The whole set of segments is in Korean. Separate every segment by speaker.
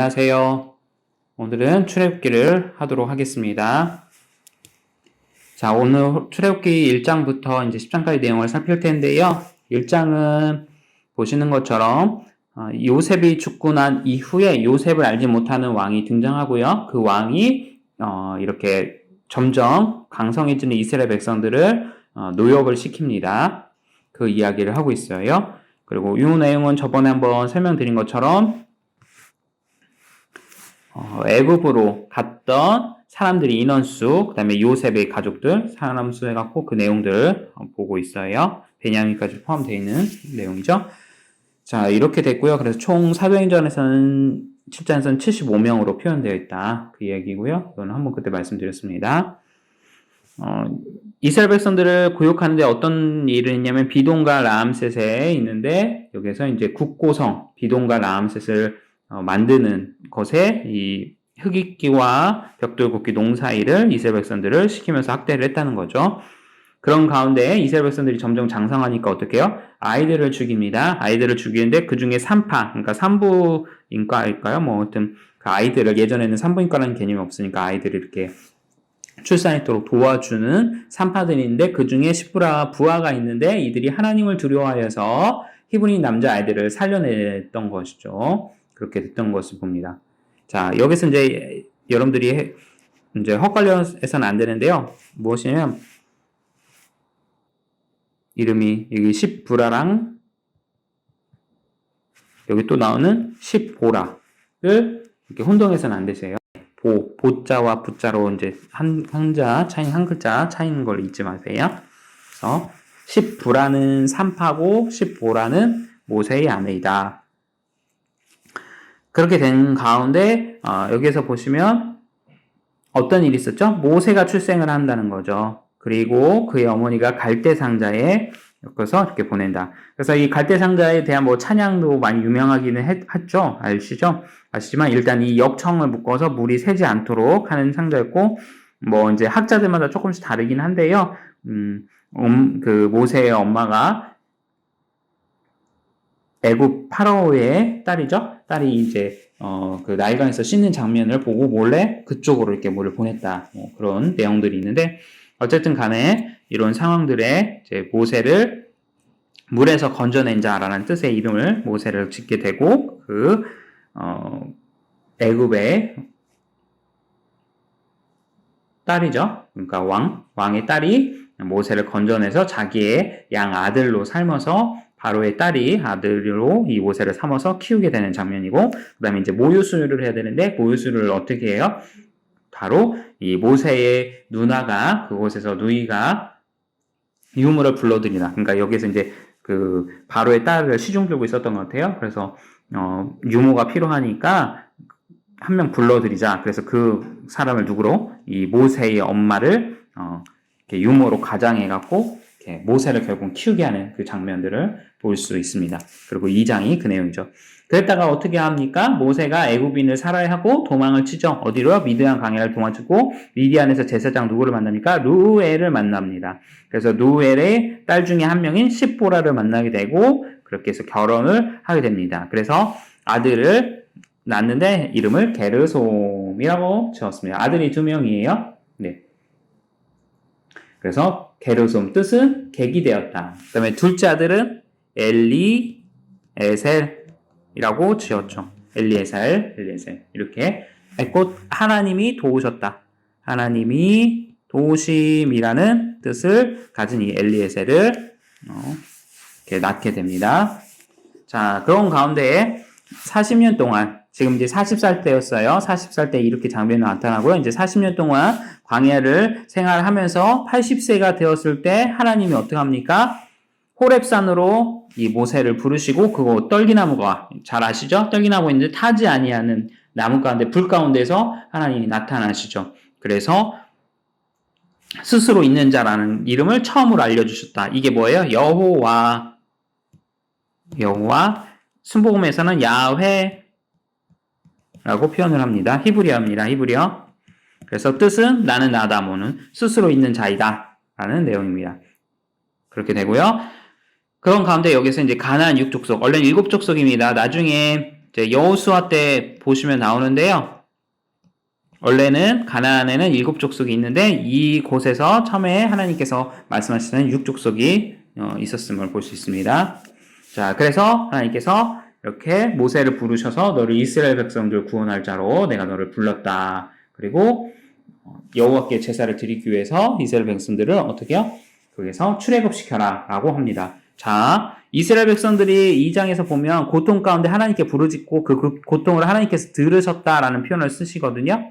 Speaker 1: 안녕하세요. 오늘은 출애굽기를 하도록 하겠습니다. 자, 오늘 출애굽기 1장부터 이제 10장까지 내용을 살필 텐데요. 1장은 보시는 것처럼 어, 요셉이 죽고 난 이후에 요셉을 알지 못하는 왕이 등장하고요. 그 왕이 어, 이렇게 점점 강성해지는 이스라엘 백성들을 어, 노역을 시킵니다. 그 이야기를 하고 있어요. 그리고 이 내용은 저번에 한번 설명드린 것처럼 어, 애굽으로 갔던 사람들이 인원수, 그 다음에 요셉의 가족들, 사람 수 해갖고 그 내용들 어, 보고 있어요. 베냐민까지 포함되어 있는 내용이죠. 자, 이렇게 됐고요. 그래서 총 사도행전에서는 7장에서는 75명으로 표현되어 있다. 그 이야기고요. 이거는 한번 그때 말씀드렸습니다. 어, 이스라엘 백성들을 구역하는데 어떤 일을 했냐면 비동과 라암셋에 있는데 여기서 이제 국고성 비동과 라암셋을 어, 만드는 것에 이 흑익기와 벽돌굽기 농사일을 이스라엘 백성들을 시키면서 학대를 했다는 거죠. 그런 가운데 이스라엘 백성들이 점점 장성하니까 어떻게 해요? 아이들을 죽입니다. 아이들을 죽이는데 그 중에 산파, 그러니까 산부인과일까요? 뭐, 아무튼 그 아이들을 예전에는 산부인과라는 개념이 없으니까 아이들을 이렇게 출산했도록 도와주는 산파들인데 그 중에 시부라 부하가 있는데 이들이 하나님을 두려워하여서 히브리 남자 아이들을 살려냈던 것이죠. 그렇게 됐던 것을 봅니다. 자, 여기서 이제 여러분들이 해- 이제 헛갈려서는 안 되는데요. 무엇이냐면 이름이 여기 십부라랑 여기 또 나오는 십보라를 이렇게 혼동해서는 안 되세요. 보, 보자와 부자로 이제 한, 한자 차이, 한 글자 차이는 걸 잊지 마세요. 그래서 십부라는 산파고 십보라는 모세의 아내이다. 그렇게 된 가운데 어, 여기에서 보시면 어떤 일이 있었죠? 모세가 출생을 한다는 거죠. 그리고 그의 어머니가 갈대 상자에 엮어서 이렇게 보낸다. 그래서 이 갈대 상자에 대한 뭐 찬양도 많이 유명하기는 했, 죠 아시죠? 아시지만 일단 이 역청을 묶어서 물이 새지 않도록 하는 상자였고 뭐 이제 학자들마다 조금씩 다르긴 한데요. 음, 음, 그 모세의 엄마가 애굽 파라오의 딸이죠. 딸이 이제 어, 그 나일강에서 씻는 장면을 보고 몰래 그쪽으로 이렇게 물을 보냈다. 뭐 그런 내용들이 있는데 어쨌든 간에 이런 상황들에 이제 모세를 물에서 건져낸 자라는 뜻의 이름을 모세를 짓게 되고 그 어, 애굽의 딸이죠. 그러니까 왕 왕의 딸이 모세를 건져내서 자기의 양 아들로 삶아서 바로의 딸이 아들로 이 모세를 삼아서 키우게 되는 장면이고 그다음에 이제 모유수유를 해야 되는데 모유수유를 어떻게 해요? 바로 이 모세의 누나가 그곳에서 누이가 유물을 불러들이나 그러니까 여기서 이제 그 바로의 딸을 시중 들고 있었던 것 같아요. 그래서 어, 유모가 필요하니까 한 명 불러들이자. 그래서 그 사람을 누구로 이 모세의 엄마를 어, 이렇게 유모로 가장해 갖고 이렇게 모세를 결국 키우게 하는 그 장면들을 볼 수 있습니다. 그리고 2장이 그 내용이죠. 그랬다가 어떻게 합니까? 모세가 애굽인을 살아야 하고 도망을 치죠. 어디로? 미드안 강야를 도망치고 미디안에서 제사장 누구를 만납니까? 루엘을 만납니다. 그래서 루엘의 딸 중에 한 명인 십보라를 만나게 되고 그렇게 해서 결혼을 하게 됩니다. 그래서 아들을 낳는데 이름을 게르솜이라고 지었습니다. 아들이 두 명이에요. 네. 그래서 게르솜 뜻은 객이 되었다. 그 다음에 둘째 아들은 엘리 에셀이라고 지었죠. 엘리에셀, 엘리에셀 이렇게 곧 하나님이 도우셨다. 하나님이 도우심이라는 뜻을 가진 이 엘리에셀을 어, 이렇게 낳게 됩니다. 자, 그런 가운데 40년 동안 지금 이제 40살 때였어요. 40살 때 이렇게 장면이 나타나고요. 이제 40년 동안 광야를 생활하면서 80세가 되었을 때 하나님이 어떻게 합니까? 호랩산으로 이 모세를 부르시고 그거 떨기나무가 잘 아시죠? 떨기나무 있는데 타지 아니하는 나무 가운데 불 가운데서 하나님이 나타나시죠. 그래서 스스로 있는 자라는 이름을 처음으로 알려주셨다. 이게 뭐예요? 여호와 여호와 순복음에서는 야훼 라고 표현을 합니다. 히브리어입니다. 히브리어. 그래서 뜻은 나는 나다 모는 스스로 있는 자이다. 라는 내용입니다. 그렇게 되고요. 그런 가운데 여기서 이제 가나안 육족속, 원래는 일곱 족속입니다. 나중에 이제 여호수아 때 보시면 나오는데요. 원래는 가나안에는 일곱 족속이 있는데 이 곳에서 처음에 하나님께서 말씀하시는 육 족속이 어, 있었음을 볼 수 있습니다. 자, 그래서 하나님께서 이렇게 모세를 부르셔서 너를 이스라엘 백성들 구원할 자로 내가 너를 불렀다. 그리고 어, 여호와께 제사를 드리기 위해서 이스라엘 백성들을 어떻게요? 거기서 출애굽시켜라라고 합니다. 자, 이스라엘 백성들이 2장에서 보면 고통 가운데 하나님께 부르짖고 그, 그 고통을 하나님께서 들으셨다라는 표현을 쓰시거든요.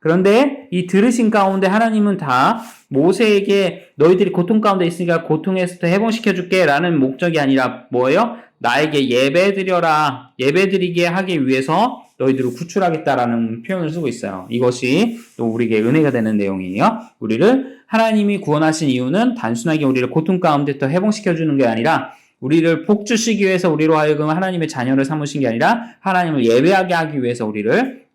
Speaker 1: 그런데 이 들으신 가운데 하나님은 다 모세에게 너희들이 고통 가운데 있으니까 고통에서 해방시켜 줄게 라는 목적이 아니라 뭐예요? 나에게 예배 드려라. 예배 드리게 하기 위해서 너희들을 구출하겠다라는 표현을 쓰고 있어요. 이것이 또 우리에게 은혜가 되는 내용이에요. 우리를 하나님이 구원하신 이유는 단순하게 우리를 고통 가운데 더 해방시켜 주는 게 아니라 우리를 복 주시기 위해서 우리로 하여금 하나님의 자녀를 삼으신 게 아니라 하나님을 예배하게 하기 위해서 우리를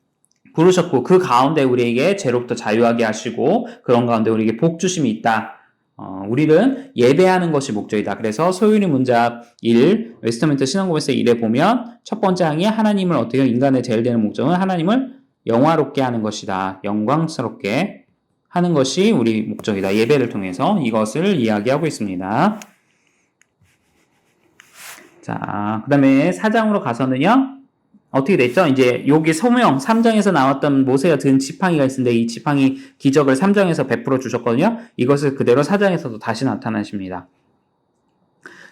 Speaker 1: 부르셨고 그 가운데 우리에게 죄로부터 자유하게 하시고 그런 가운데 우리에게 복 주심이 있다. 어, 우리는 예배하는 것이 목적이다. 그래서 소유리 문답 1, 웨스트민트 신앙고에서 1에 보면 첫 번째 항이 하나님을 어떻게 인간의 제일 되는 목적은 하나님을 영화롭게 하는 것이다. 영광스럽게 하는 것이 우리 목적이다. 예배를 통해서 이것을 이야기하고 있습니다. 자, 그 다음에 사장으로 가서는요. 어떻게 됐죠? 이제 여기 소명 3장에서 나왔던 모세가 든 지팡이가 있는데 이 지팡이 기적을 3장에서 베풀어 주셨거든요. 이것을 그대로 4장에서도 다시 나타나십니다.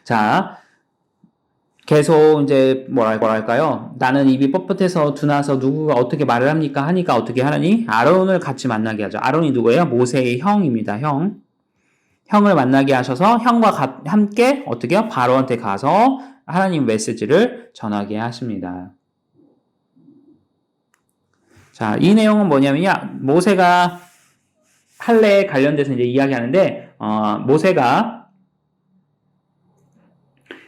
Speaker 1: 자, 계속 이제 뭐랄까요? 나는 입이 뻣뻣해서 두나서 누구가 어떻게 말을 합니까? 하니까 어떻게 하나니? 아론을 같이 만나게 하죠. 아론이 누구예요? 모세의 형입니다. 형. 형을 만나게 하셔서 형과 함께 어떻게 요? 바로한테 가서 하나님 메시지를 전하게 하십니다. 자, 이 내용은 뭐냐면요. 모세가 할례에 관련돼서 이제 이야기하는데, 어, 모세가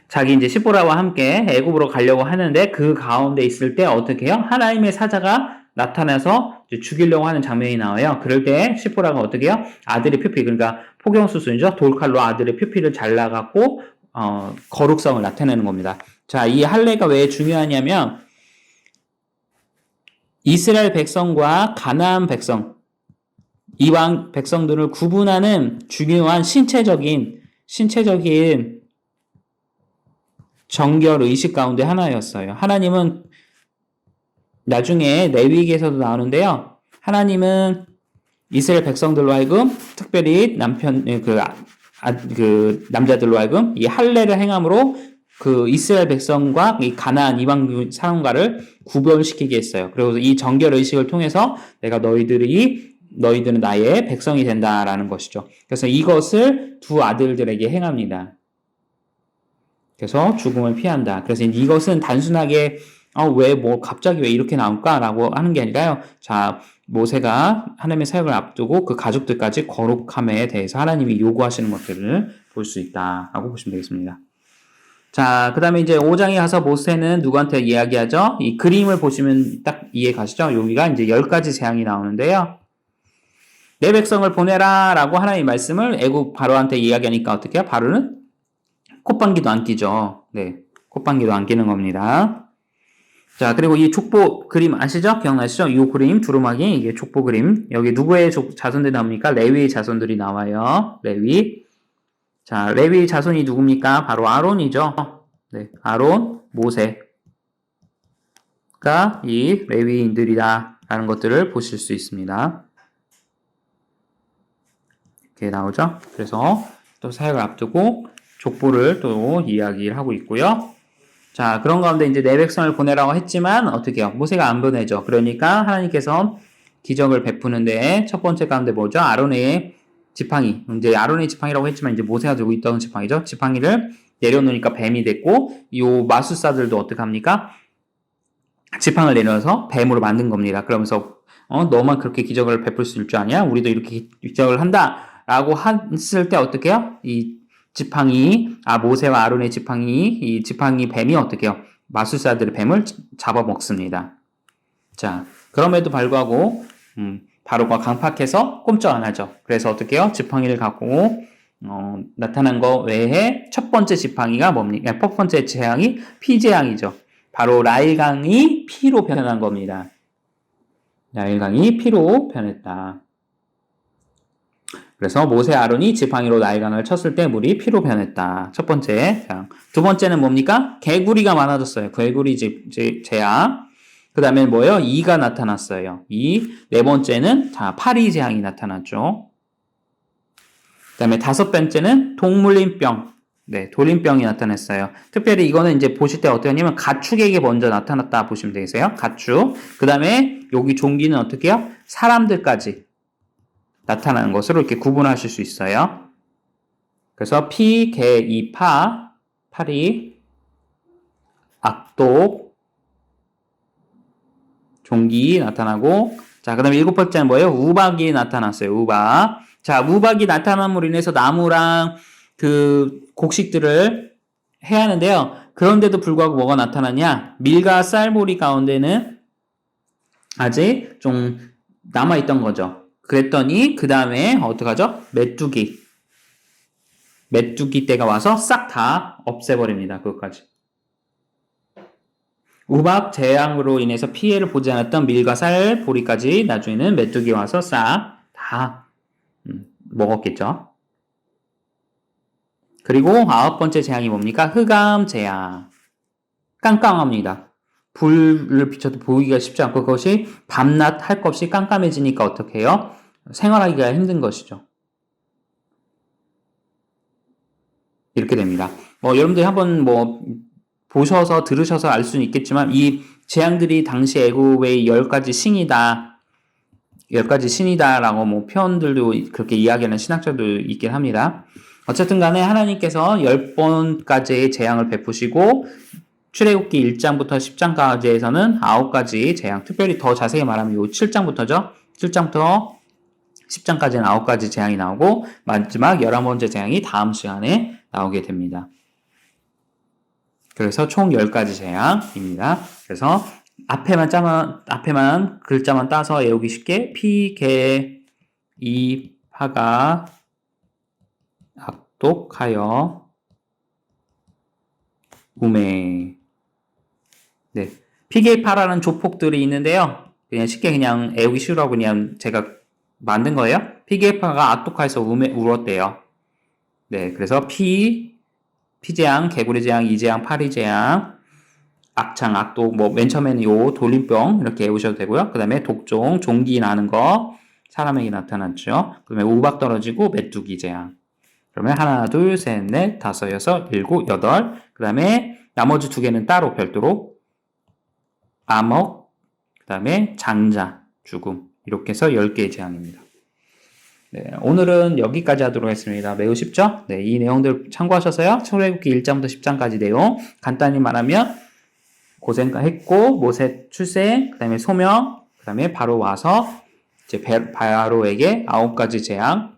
Speaker 1: 자기 이제 시보라와 함께 애굽으로 가려고 하는데 그 가운데 있을 때 어떻게 해요? 하나님의 사자가 나타나서 죽이려고 하는 장면이 나와요. 그럴 때 시보라가 어떻게 해요? 아들의 표피, 그러니까 포경수순이죠. 돌칼로 아들의 표피를 잘라갖고 어, 거룩성을 나타내는 겁니다. 자, 이 할례가 왜 중요하냐면 이스라엘 백성과 가나안 백성, 이방 백성들을 구분하는 중요한 신체적인 신체적인 정결 의식 가운데 하나였어요. 하나님은 나중에 레위기에서도 나오는데요. 하나님은 이스라엘 백성들로 하여금 특별히 남편 그, 아, 그 남자들로 하여금 이 할례를 행함으로 그 이스라엘 백성과 이 가나안 이방 사람과를 구별시키게 했어요. 그리고 이 정결 의식을 통해서 내가 너희들이 너희들은 나의 백성이 된다라는 것이죠. 그래서 이것을 두 아들들에게 행합니다. 그래서 죽음을 피한다. 그래서 이것은 단순하게 어, 왜, 뭐, 갑자기 왜 이렇게 나올까라고 하는 게 아니라요. 자, 모세가 하나님의 사역을 앞두고 그 가족들까지 거룩함에 대해서 하나님이 요구하시는 것들을 볼 수 있다라고 보시면 되겠습니다. 자, 그 다음에 이제 5장에 가서 모세는 누구한테 이야기하죠? 이 그림을 보시면 딱 이해 가시죠? 여기가 이제 10가지 재앙이 나오는데요. 내 백성을 보내라 라고 하나님 말씀을 애국 바로한테 이야기하니까 어떻게 해요? 바로는 콧방귀도 안 끼죠. 네. 콧방귀도 안 끼는 겁니다. 자, 그리고 이 족보 그림 아시죠? 기억나시죠? 이 그림, 두루마기, 이게 족보 그림. 여기 누구의 자손들이 나옵니까? 레위의 자손들이 나와요. 레위. 자, 레위 자손이 누굽니까? 바로 아론이죠. 네, 아론, 모세가 이 레위인들이다라는 것들을 보실 수 있습니다. 이렇게 나오죠. 그래서 또 사역을 앞두고 족보를 또 이야기를 하고 있고요. 자, 그런 가운데 이제 내 백성을 보내라고 했지만 어떻게 해요? 모세가 안 보내죠. 그러니까 하나님께서 기적을 베푸는데 첫 번째 가운데 뭐죠? 아론의 지팡이. 이제 아론의 지팡이라고 했지만 이제 모세가 들고 있던 지팡이죠. 지팡이를 내려놓으니까 뱀이 됐고 요 마술사들도 어떻게 합니까? 지팡을 내려서 뱀으로 만든 겁니다. 그러면서 어 너만 그렇게 기적을 베풀 수 있을 줄 아냐? 우리도 이렇게 기적을 한다 라고 했을 때 어떻게 해요? 이 지팡이 아 모세와 아론의 지팡이 이 지팡이 뱀이 어떻게 해요? 마술사들의 뱀을 잡아먹습니다. 자 그럼에도 불구하고 음, 바로가 강팍해서 꼼짝 안 하죠. 그래서 어떻게 해요? 지팡이를 갖고 어, 나타난 거 외에 첫 번째 지팡이가 뭡니까? 첫 번째 재앙이 피재앙이죠. 바로 라일강이 피로 변한 겁니다. 라일강이 피로 변했다. 그래서 모세 아론이 지팡이로 나일강을 쳤을 때 물이 피로 변했다. 첫 번째. 자, 두 번째는 뭡니까? 개구리가 많아졌어요. 개구리 재앙. 그 다음에 뭐예요? 이가 나타났어요. 이. 네 번째는, 자, 파리 재앙이 나타났죠. 그 다음에 다섯 번째는 동물림병. 네, 돌림병이 나타났어요. 특별히 이거는 이제 보실 때 어떻게 하냐면 가축에게 먼저 나타났다 보시면 되겠어요. 가축. 그 다음에 여기 종기는 어떻게 해요? 사람들까지 나타나는 것으로 이렇게 구분하실 수 있어요. 그래서 피, 개, 이, 파, 파리, 악독, 종기 나타나고 자, 그 다음에 일곱 번째는 뭐예요? 우박이 나타났어요. 우박. 자, 우박이 나타남으로 인해서 나무랑 그 곡식들을 해야 하는데요. 그런데도 불구하고 뭐가 나타나냐? 밀과 쌀보리 가운데는 아직 좀 남아있던 거죠. 그랬더니 그 다음에 어떡하죠? 메뚜기. 메뚜기 때가 와서 싹 다 없애버립니다. 그것까지. 우박 재앙으로 인해서 피해를 보지 않았던 밀과 쌀, 보리까지 나중에는 메뚜기 와서 싹다 음, 먹었겠죠. 그리고 아홉 번째 재앙이 뭡니까? 흑암 재앙. 깜깜합니다. 불을 비춰도 보이기가 쉽지 않고 그것이 밤낮 할 것 없이 깜깜해지니까 어떻게 해요? 생활하기가 힘든 것이죠. 이렇게 됩니다. 뭐 여러분들이 한번 뭐 보셔서 들으셔서 알 수는 있겠지만 이 재앙들이 당시 애굽의 열 가지 신이다. 열 가지 신이다라고 뭐 표현들도 그렇게 이야기하는 신학자도 있긴 합니다. 어쨌든 간에 하나님께서 열 번까지의 재앙을 베푸시고 출애굽기 1장부터 10장까지에서는 아홉 가지 재앙, 특별히 더 자세히 말하면 요 7장부터죠. 7장부터 10장까지는 아홉 가지 재앙이 나오고 마지막 11번째 재앙이 다음 시간에 나오게 됩니다. 그래서 총 10가지 재앙입니다. 그래서 앞에만 짜만 앞에만 글자만 따서 외우기 쉽게 피, 개, 이, 파가 악독하여 우매 네. 피게이파라는 조폭들이 있는데요. 그냥 쉽게 그냥 애우기 쉬우라고 그냥 제가 만든 거예요. 피게이파가 악독하여서 우매, 울었대요. 네. 그래서 피, 피재앙, 개구리재앙, 이재앙, 파리재앙, 악창, 악독, 뭐, 맨 처음에는 요 돌림병 이렇게 외우셔도 되고요. 그 다음에 독종, 종기 나는 거, 사람에게 나타났죠. 그 다음에 우박 떨어지고 메뚜기 재앙. 그러면 하나, 둘, 셋, 넷, 다섯, 여섯, 일곱, 여덟. 그 다음에 나머지 두 개는 따로 별도로 암흑, 그 다음에 장자, 죽음. 이렇게 해서 10개의 재앙입니다. 네, 오늘은 여기까지 하도록 하겠습니다. 매우 쉽죠? 네, 이 내용들 참고하셔서요. 출애굽기 1장부터 10장까지 내용 간단히 말하면 고생했고 모세 출생, 그다음에 소명, 그다음에 바로 와서 이제 바로에게 아홉 가지 재앙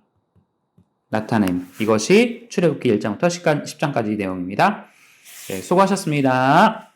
Speaker 1: 나타냄. 이것이 출애굽기 1장부터 10장까지 내용입니다. 네, 수고하셨습니다.